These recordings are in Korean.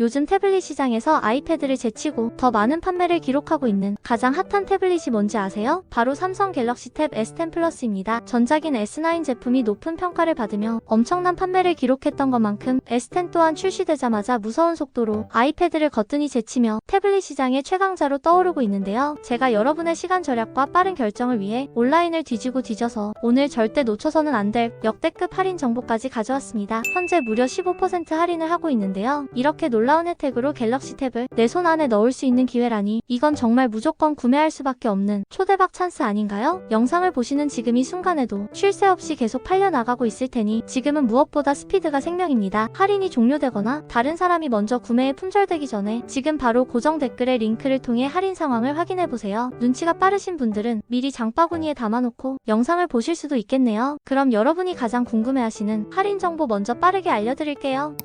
요즘 태블릿 시장에서 아이패드를 제치고 더 많은 판매를 기록하고 있는 가장 핫한 태블릿이 뭔지 아세요? 바로 삼성 갤럭시 탭 S10 플러스입니다. 전작인 S9 제품이 높은 평가를 받으며 엄청난 판매를 기록했던 것만큼 S10 또한 출시되자마자 무서운 속도로 아이패드를 거뜬히 제치며 태블릿 시장의 최강자로 떠오르고 있는데요. 제가 여러분의 시간 절약과 빠른 결정을 위해 온라인을 뒤지고 뒤져서 오늘 절대 놓쳐서는 안 될 역대급 할인 정보까지 가져왔습니다. 현재 무려 15% 할인을 하고 있는데요. 이렇게 놀라 운 혜택으로 갤럭시 탭을 내 손 안에 넣을 수 있는 기회라니 이건 정말 무조건 구매할 수밖에 없는 초대박 찬스 아닌가요? 영상을 보시는 지금 이 순간에도 쉴 새 없이 계속 팔려나가고 있을 테니 지금은 무엇보다 스피드가 생명입니다. 할인이 종료되거나 다른 사람이 먼저 구매에 품절되기 전에 지금 바로 고정 댓글의 링크를 통해 할인 상황을 확인해 보세요. 눈치가 빠르신 분들은 미리 장바구니에 담아놓고 영상을 보실 수도 있겠네요. 그럼 여러분이 가장 궁금해하시는 할인 정보 먼저 빠르게 알려드릴게요.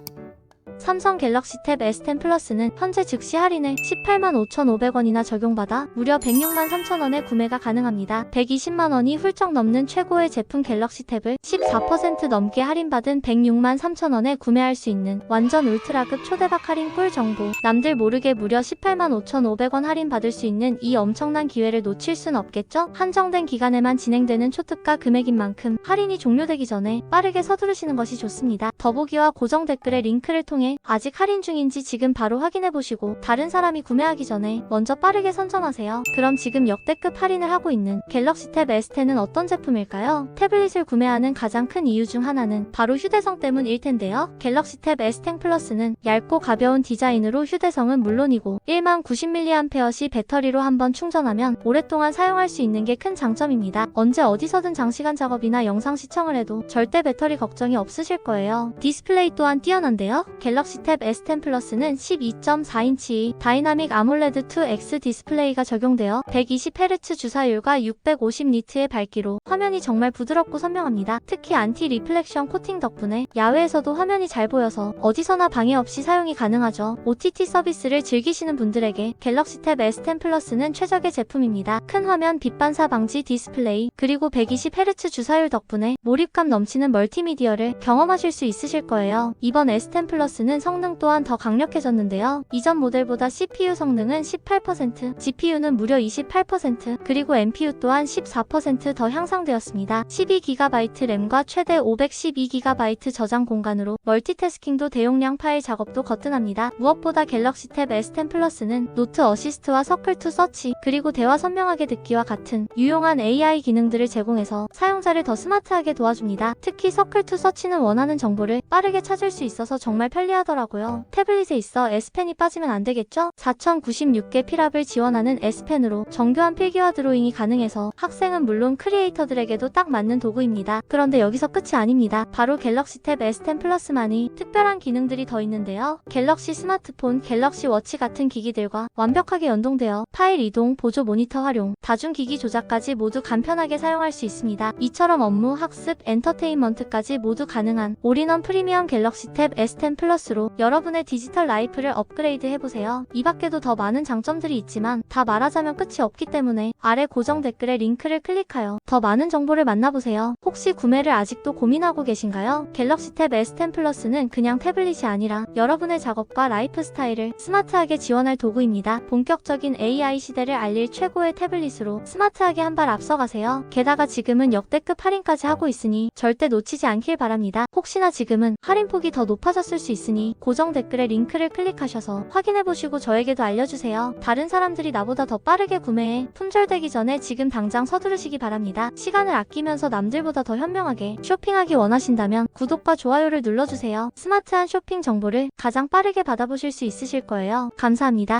삼성 갤럭시 탭 S10 플러스는 현재 즉시 할인을 18만 5,500원이나 적용받아 무려 106만 3천원에 구매가 가능합니다. 120만 원이 훌쩍 넘는 최고의 제품 갤럭시 탭을 14% 넘게 할인받은 106만 3천원에 구매할 수 있는 완전 울트라급 초대박 할인 꿀 정보. 남들 모르게 무려 18만 5,500원 할인받을 수 있는 이 엄청난 기회를 놓칠 순 없겠죠? 한정된 기간에만 진행되는 초특가 금액인 만큼 할인이 종료되기 전에 빠르게 서두르시는 것이 좋습니다. 더보기와 고정 댓글의 링크를 통해 아직 할인 중인지 지금 바로 확인해 보시고 다른 사람이 구매하기 전에 먼저 빠르게 선점하세요. 그럼 지금 역대급 할인을 하고 있는 갤럭시 탭 S10은 어떤 제품일까요? 태블릿을 구매하는 가장 큰 이유 중 하나는 바로 휴대성 때문일 텐데요. 갤럭시 탭 S10 플러스는 얇고 가벼운 디자인으로 휴대성은 물론이고 1만 90mAh 배터리로 한번 충전하면 오랫동안 사용할 수 있는 게 큰 장점입니다. 언제 어디서든 장시간 작업이나 영상 시청을 해도 절대 배터리 걱정이 없으실 거예요. 디스플레이 또한 뛰어난데요. 갤럭시 탭 S10 플러스는 12.4인치 다이나믹 아몰레드 2X 디스플레이가 적용되어 120Hz 주사율과 650니트의 밝기로 화면이 정말 부드럽고 선명합니다. 특히 안티 리플렉션 코팅 덕분에 야외에서도 화면이 잘 보여서 어디서나 방해 없이 사용이 가능하죠. OTT 서비스를 즐기시는 분들에게 갤럭시 탭 S10 플러스는 최적의 제품입니다. 큰 화면 빛 반사 방지 디스플레이 그리고 120Hz 주사율 덕분에 몰입감 넘치는 멀티미디어를 경험하실 수 있으실 거예요. 이번 S10 플러스는 성능 또한 더 강력해졌는데요. 이전 모델보다 CPU 성능은 18%, GPU는 무려 28%, 그리고 NPU 또한 14%더 향상되었습니다. 12GB 램과 최대 512GB 저장 공간으로 멀티태스킹도 대용량 파일 작업도 거뜬합니다. 무엇보다 갤럭시 탭 S10 플러스는 노트 어시스트와 서클 투 서치, 그리고 대화 선명하게 듣기와 같은 유용한 AI 기능들을 제공해서 사용자를 더 스마트하게 도와줍니다. 특히 서클 투 서치는 원하는 정보를 빠르게 찾을 수 있어서 정말 편리 하더라고요. 태블릿에 있어 S펜이 빠지면 안 되겠죠? 4096개 필압을 지원하는 S펜으로 정교한 필기와 드로잉이 가능해서 학생은 물론 크리에이터들에게도 딱 맞는 도구입니다. 그런데 여기서 끝이 아닙니다. 바로 갤럭시 탭 S10 플러스만이 특별한 기능들이 더 있는데요. 갤럭시 스마트폰, 갤럭시 워치 같은 기기들과 완벽하게 연동되어 파일 이동, 보조 모니터 활용, 다중기기 조작까지 모두 간편하게 사용할 수 있습니다. 이처럼 업무, 학습, 엔터테인먼트까지 모두 가능한 올인원 프리미엄 갤럭시 탭 S10 플러스 로 여러분의 디지털 라이프를 업그레이드 해보세요. 이 밖에도 더 많은 장점들이 있지만 다 말하자면 끝이 없기 때문에 아래 고정 댓글에 링크를 클릭하여 더 많은 정보를 만나보세요. 혹시 구매를 아직도 고민하고 계신가요? 갤럭시 탭 S10 플러스는 그냥 태블릿이 아니라 여러분의 작업과 라이프 스타일을 스마트하게 지원할 도구입니다. 본격적인 AI 시대를 알릴 최고의 태블릿으로 스마트하게 한 발 앞서가세요. 게다가 지금은 역대급 할인까지 하고 있으니 절대 놓치지 않길 바랍니다. 혹시나 지금은 할인폭이 더 높아졌을 수 있으니 고정 댓글에 링크를 클릭하셔서 확인해보시고 저에게도 알려주세요. 다른 사람들이 나보다 더 빠르게 구매해 품절되기 전에 지금 당장 서두르시기 바랍니다. 시간을 아끼면서 남들보다 더 현명하게 쇼핑하기 원하신다면 구독과 좋아요를 눌러주세요. 스마트한 쇼핑 정보를 가장 빠르게 받아보실 수 있으실 거예요. 감사합니다.